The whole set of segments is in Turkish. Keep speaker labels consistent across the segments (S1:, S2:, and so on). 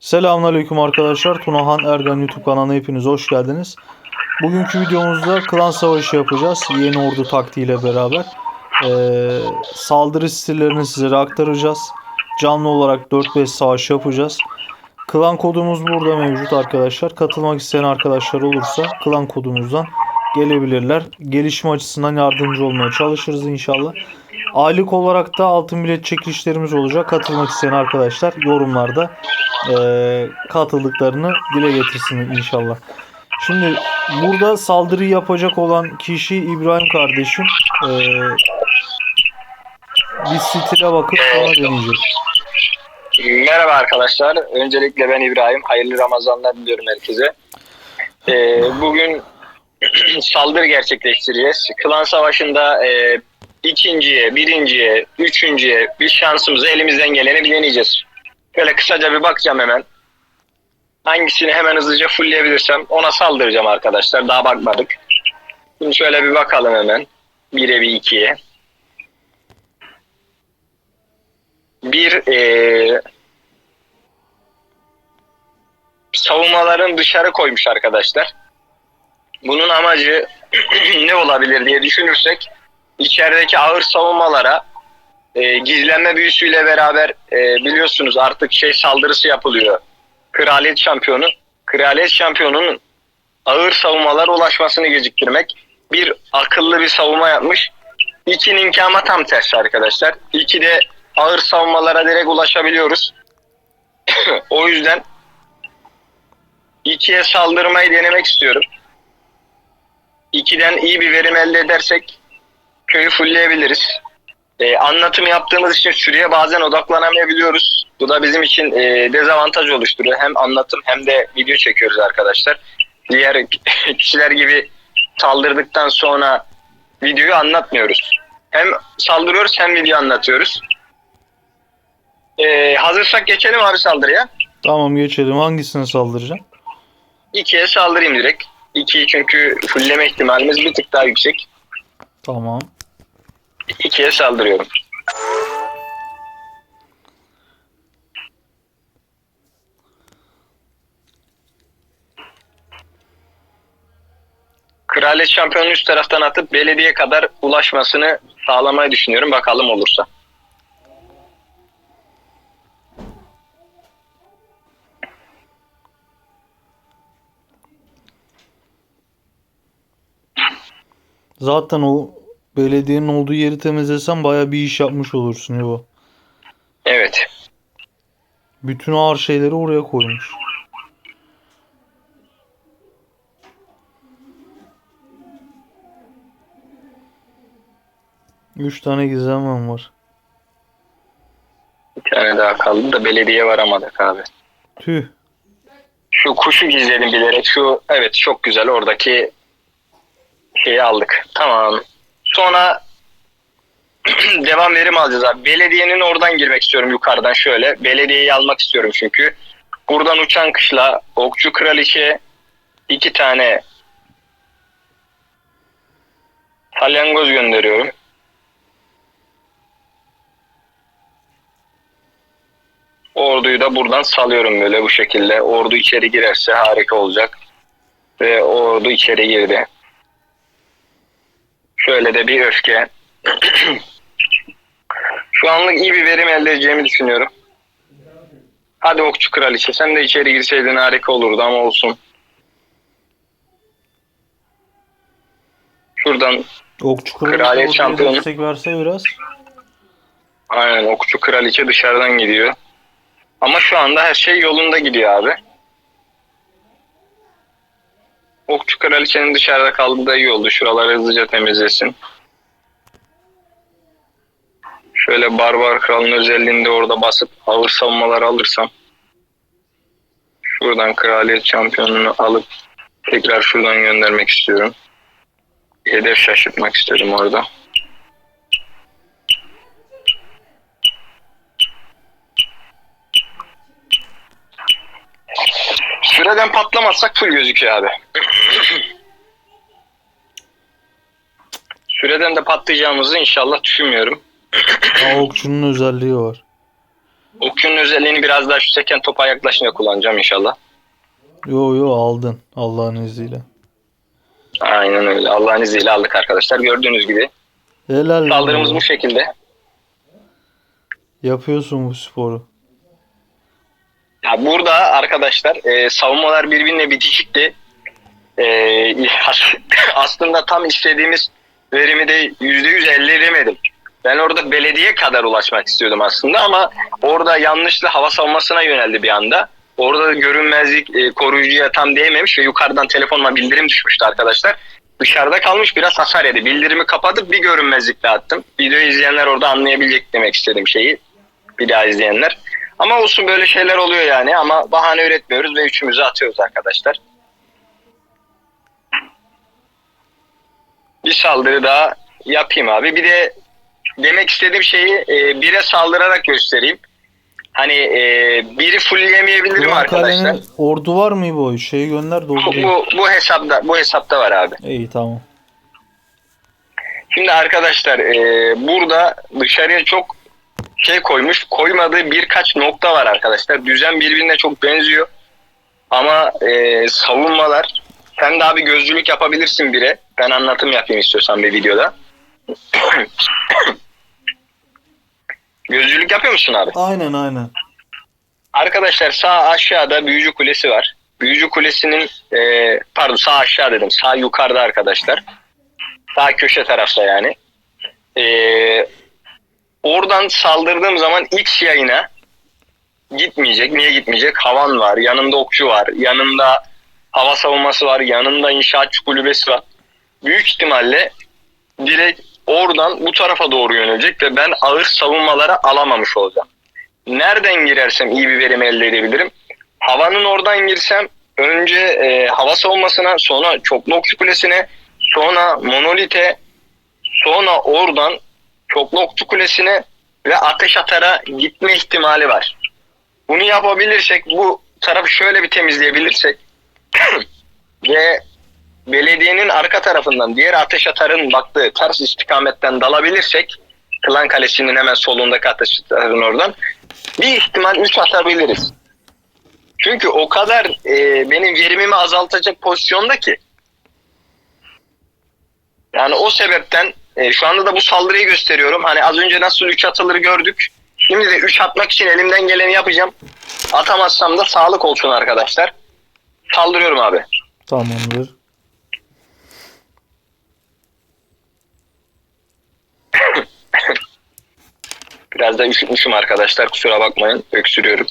S1: Selamünaleyküm arkadaşlar. Tunahan Ergan YouTube kanalına hepiniz hoş geldiniz. Bugünkü videomuzda klan savaşı yapacağız. Yeni ordu taktiğiyle beraber. Ee, saldırı stillerini sizlere aktaracağız. Canlı olarak 4-5 savaş yapacağız. Klan kodumuz burada mevcut arkadaşlar. Katılmak isteyen arkadaşlar olursa klan kodumuzdan gelebilirler. Gelişim açısından yardımcı olmaya çalışırız inşallah. Aylık olarak da altın bilet çekilişlerimiz olacak. Katılmak isteyen arkadaşlar yorumlarda eee, katıldıklarını dile getirsin inşallah. Şimdi burada saldırı yapacak olan kişi İbrahim kardeşim. Eee bir stile bakıp ona deneyecek.
S2: Merhaba arkadaşlar. Öncelikle ben İbrahim. Hayırlı Ramazanlar diliyorum herkese. Ee, bugün saldırı gerçekleştireceğiz. Klan Savaşı'nda e, ikinciye, birinciye, üçüncüye bir şansımızı elimizden geleni deneyeceğiz. Böyle kısaca bir bakacağım hemen. Hangisini hemen hızlıca fullleyebilirsem ona saldıracağım arkadaşlar. Daha bakmadık. Şimdi şöyle bir bakalım hemen. Bire bir ikiye. Bir eee savunmaların dışarı koymuş arkadaşlar. Bunun amacı ne olabilir diye düşünürsek içerideki ağır savunmalara e, gizlenme büyüsüyle beraber e, biliyorsunuz artık şey saldırısı yapılıyor. Kraliyet şampiyonu. Kraliyet şampiyonunun ağır savunmalara ulaşmasını geciktirmek. Bir akıllı bir savunma yapmış. İkininki ama tam tersi arkadaşlar. İki de ağır savunmalara direkt ulaşabiliyoruz. o yüzden ikiye saldırmayı denemek istiyorum. İkiden iyi bir verim elde edersek köyü fullleyebiliriz. Ee, anlatım yaptığımız için şuraya bazen odaklanamayabiliyoruz. Bu da bizim için e, dezavantaj oluşturuyor. Hem anlatım hem de video çekiyoruz arkadaşlar. Diğer kişiler gibi saldırdıktan sonra videoyu anlatmıyoruz. Hem saldırıyoruz hem video anlatıyoruz. Ee, hazırsak geçelim abi saldırıya.
S1: Tamam geçelim. Hangisine saldıracağım?
S2: İkiye saldırayım direkt. İkiyi çünkü fullleme ihtimalimiz bir tık daha yüksek.
S1: Tamam.
S2: İkiye saldırıyorum. Kraliyet şampiyonunu üst taraftan atıp belediye kadar ulaşmasını sağlamayı düşünüyorum. Bakalım olursa.
S1: Zaten o belediyenin olduğu yeri temizlesen baya bir iş yapmış olursun Evo.
S2: Evet.
S1: Bütün ağır şeyleri oraya koymuş. Üç tane gizemem var.
S2: Bir tane daha kaldı da belediye varamadık abi.
S1: Tüh.
S2: Şu kuşu gizledim bilerek. Şu evet çok güzel oradaki şeyi aldık. Tamam. Sonra devam verim alacağız abi. Belediyenin oradan girmek istiyorum yukarıdan şöyle. Belediyeyi almak istiyorum çünkü. Buradan uçan kışla okçu kraliçe iki tane salyangoz gönderiyorum. Orduyu da buradan salıyorum böyle bu şekilde. Ordu içeri girerse harika olacak. Ve ordu içeri girdi. Şöyle de bir öfke. Şu anlık iyi bir verim elde edeceğimi düşünüyorum. Hadi okçu kraliçe sen de içeri girseydin harika olurdu ama olsun. Şuradan
S1: Okçu
S2: Kraliyet şampiyonu.
S1: destek verse biraz.
S2: aynen okçu kraliçe dışarıdan gidiyor. Ama şu anda her şey yolunda gidiyor abi. Okçu kraliçenin dışarıda kaldığı da iyi oldu. Şuraları hızlıca temizlesin. Şöyle barbar kralın özelliğini de orada basıp ağır savunmalar alırsam. Şuradan kraliyet şampiyonunu alıp tekrar şuradan göndermek istiyorum. Hedef şaşırtmak istedim orada. Süreden patlamazsak full gözüküyor abi. Süreden de patlayacağımızı inşallah düşünmüyorum.
S1: Aa, okçunun özelliği var.
S2: Okçunun özelliğini biraz daha şu seken topa yaklaşınca kullanacağım inşallah.
S1: Yo yo aldın Allah'ın izniyle.
S2: Aynen öyle. Allah'ın izniyle aldık arkadaşlar. Gördüğünüz gibi.
S1: Helal.
S2: Saldırımız bu şekilde.
S1: Yapıyorsun bu sporu.
S2: Ya burada arkadaşlar e, savunmalar birbirine bitişikti. E, aslında tam istediğimiz verimi de %100 elde edemedim. Ben orada belediye kadar ulaşmak istiyordum aslında ama orada yanlışlı hava savunmasına yöneldi bir anda. Orada görünmezlik e, koruyucuya tam değmemiş ve yukarıdan telefonuma bildirim düşmüştü arkadaşlar. Dışarıda kalmış biraz hasar yedi. Bildirimi kapatıp bir görünmezlikle attım. Videoyu izleyenler orada anlayabilecek demek istediğim şeyi. Bir daha izleyenler. Ama olsun böyle şeyler oluyor yani ama bahane üretmiyoruz ve üçümüzü atıyoruz arkadaşlar. Bir saldırı daha yapayım abi. Bir de demek istediğim şeyi e, bire saldırarak göstereyim. Hani e, biri fullleyemeyebilirim
S1: Ulan
S2: arkadaşlar.
S1: kalenin ordu var mı bu? Şeyi gönder
S2: Bu,
S1: doldurayım.
S2: bu, bu hesapta bu hesapta var abi.
S1: İyi tamam.
S2: Şimdi arkadaşlar e, burada dışarıya çok şey koymuş. Koymadığı birkaç nokta var arkadaşlar. Düzen birbirine çok benziyor. Ama e, savunmalar sen de abi gözcülük yapabilirsin bire. Ben anlatım yapayım istiyorsan bir videoda. gözcülük yapıyor musun abi?
S1: Aynen aynen.
S2: Arkadaşlar sağ aşağıda büyücü kulesi var. Büyücü kulesinin e, pardon sağ aşağı dedim. Sağ yukarıda arkadaşlar. Sağ köşe tarafta yani. E, oradan saldırdığım zaman X yayına gitmeyecek. Niye gitmeyecek? Havan var. Yanında okçu var. Yanında hava savunması var. Yanında inşaatçı kulübesi var. Büyük ihtimalle direkt oradan bu tarafa doğru yönelecek ve ben ağır savunmalara alamamış olacağım nereden girersem iyi bir verim elde edebilirim. Havanın oradan girsem önce e, hava savunmasına, sonra çoklu okçu kulesine, sonra monolite, sonra oradan çoklu okçu kulesine ve ateş atara gitme ihtimali var. Bunu yapabilirsek, bu tarafı şöyle bir temizleyebilirsek ve belediyenin arka tarafından diğer ateş atarın baktığı ters istikametten dalabilirsek Klan Kalesi'nin hemen solundaki ateş atarın oradan bir ihtimal 3 atabiliriz. Çünkü o kadar e, benim verimimi azaltacak pozisyonda ki. Yani o sebepten e, şu anda da bu saldırıyı gösteriyorum. Hani az önce nasıl 3 atılır gördük. Şimdi de 3 atmak için elimden geleni yapacağım. Atamazsam da sağlık olsun arkadaşlar. Saldırıyorum abi.
S1: Tamamdır.
S2: Biraz da üşütmüşüm arkadaşlar. Kusura bakmayın. Öksürüyorum.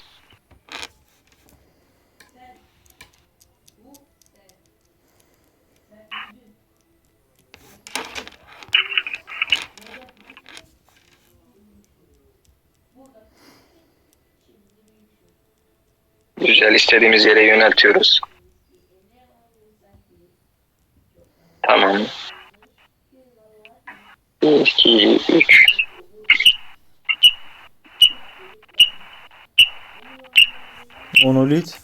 S2: Güzel istediğimiz yere yöneltiyoruz. Tamam. 1, 2, 3.
S1: Monolit.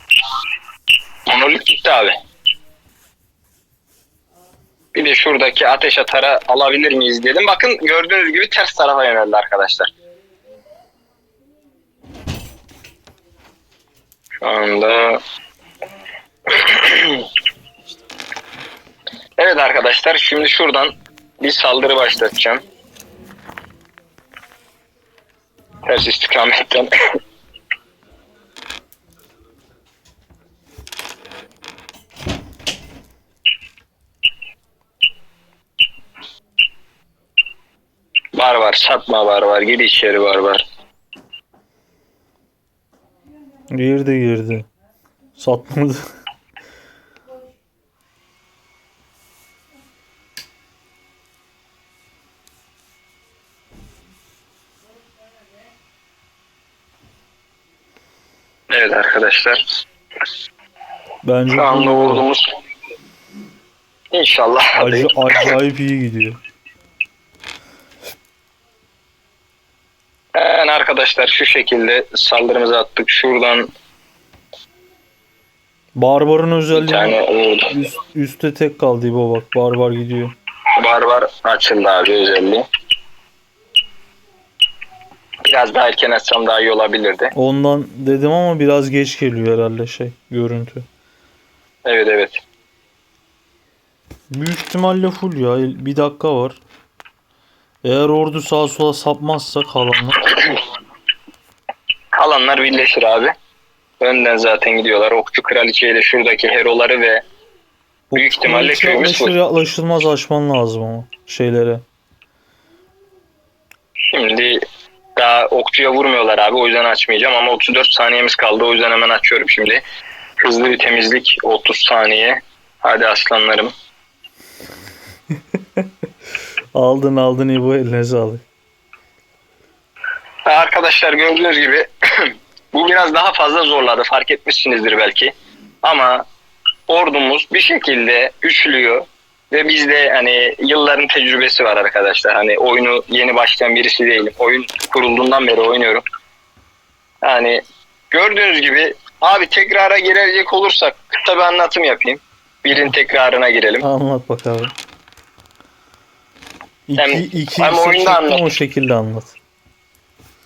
S2: Monolit gitti abi. Bir de şuradaki ateş atara alabilir miyiz dedim. Bakın gördüğünüz gibi ters tarafa yöneldi arkadaşlar. Şu anda Evet arkadaşlar şimdi şuradan bir saldırı başlatacağım. Ters istikametten. Var var satma var var gir içeri var var.
S1: Girdi girdi. Satmadı.
S2: Evet arkadaşlar.
S1: Bence
S2: Şu anda ordumuz İnşallah.
S1: Acı, acayip iyi gidiyor.
S2: Yani arkadaşlar şu şekilde saldırımızı attık. Şuradan
S1: Barbarın özelliği
S2: tane ordu.
S1: üst, üstte tek kaldı İbo bak. Barbar gidiyor.
S2: Barbar açıldı abi özelliği. Biraz daha erken açsam daha iyi olabilirdi.
S1: Ondan dedim ama biraz geç geliyor herhalde şey görüntü.
S2: Evet evet.
S1: Büyük ihtimalle full ya. Bir dakika var. Eğer ordu sağa sola sapmazsa kalanlar.
S2: Kalanlar birleşir abi. Önden zaten gidiyorlar. Okçu kraliçeyle şuradaki heroları ve Büyük ihtimalle
S1: yaklaşır
S2: full.
S1: yaklaşılmaz açman lazım ama şeylere.
S2: Şimdi daha okçuya vurmuyorlar abi. O yüzden açmayacağım ama 34 saniyemiz kaldı. O yüzden hemen açıyorum şimdi. Hızlı bir temizlik 30 saniye. Hadi aslanlarım.
S1: Aldın aldın İbo eline sağlık.
S2: Arkadaşlar gördüğünüz gibi bu biraz daha fazla zorladı. Fark etmişsinizdir belki. Ama ordumuz bir şekilde üçlüyor. Ve bizde hani yılların tecrübesi var arkadaşlar. Hani oyunu yeni başlayan birisi değilim. Oyun kurulduğundan beri oynuyorum. Yani gördüğünüz gibi abi tekrara girecek olursak kısa bir anlatım yapayım. Birin tekrarına girelim.
S1: Anlat bakalım. İki,
S2: Hem-
S1: iki
S2: hem oyunda anlat.
S1: o şekilde anlat.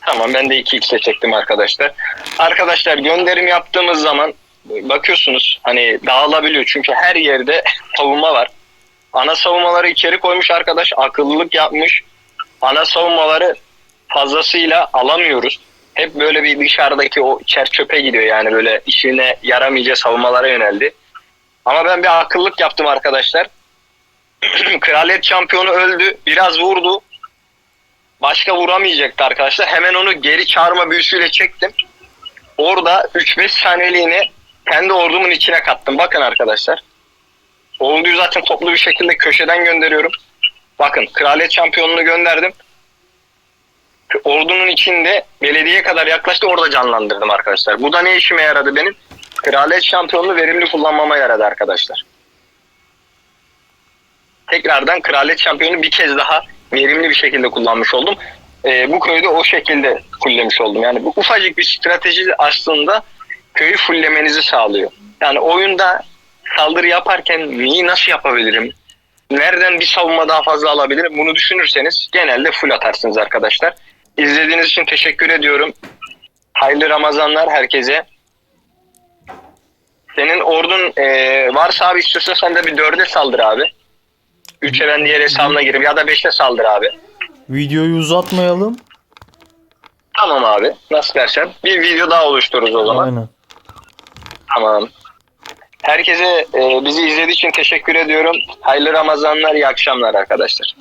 S2: Tamam ben de 2x'e çektim arkadaşlar. Arkadaşlar gönderim yaptığımız zaman bakıyorsunuz hani dağılabiliyor çünkü her yerde savunma var. Ana savunmaları içeri koymuş arkadaş akıllılık yapmış. Ana savunmaları fazlasıyla alamıyoruz. Hep böyle bir dışarıdaki o çer çöpe gidiyor yani böyle işine yaramayacağı savunmalara yöneldi. Ama ben bir akıllık yaptım arkadaşlar. Kraliyet şampiyonu öldü. Biraz vurdu başka vuramayacaktı arkadaşlar. Hemen onu geri çağırma büyüsüyle çektim. Orada 3-5 saniyeliğine kendi ordumun içine kattım. Bakın arkadaşlar. Orduyu zaten toplu bir şekilde köşeden gönderiyorum. Bakın kraliyet şampiyonunu gönderdim. Ordunun içinde belediye kadar yaklaştı orada canlandırdım arkadaşlar. Bu da ne işime yaradı benim? Kraliyet şampiyonunu verimli kullanmama yaradı arkadaşlar. Tekrardan kraliyet şampiyonu bir kez daha verimli bir şekilde kullanmış oldum. Ee, bu köyü de o şekilde fulllemiş oldum. Yani bu ufacık bir strateji aslında köyü fulllemenizi sağlıyor. Yani oyunda saldırı yaparken neyi nasıl yapabilirim? Nereden bir savunma daha fazla alabilirim? Bunu düşünürseniz genelde full atarsınız arkadaşlar. İzlediğiniz için teşekkür ediyorum. Hayırlı Ramazanlar herkese. Senin ordun eee, varsa abi istiyorsan sen de bir dörde saldır abi. Üçe ben diğer hesabına girip ya da beşe saldır abi.
S1: Videoyu uzatmayalım.
S2: Tamam abi. Nasıl dersen. Bir video daha oluştururuz o zaman.
S1: Aynen.
S2: Tamam. Herkese e, bizi izlediği için teşekkür ediyorum. Hayırlı Ramazanlar, iyi akşamlar arkadaşlar.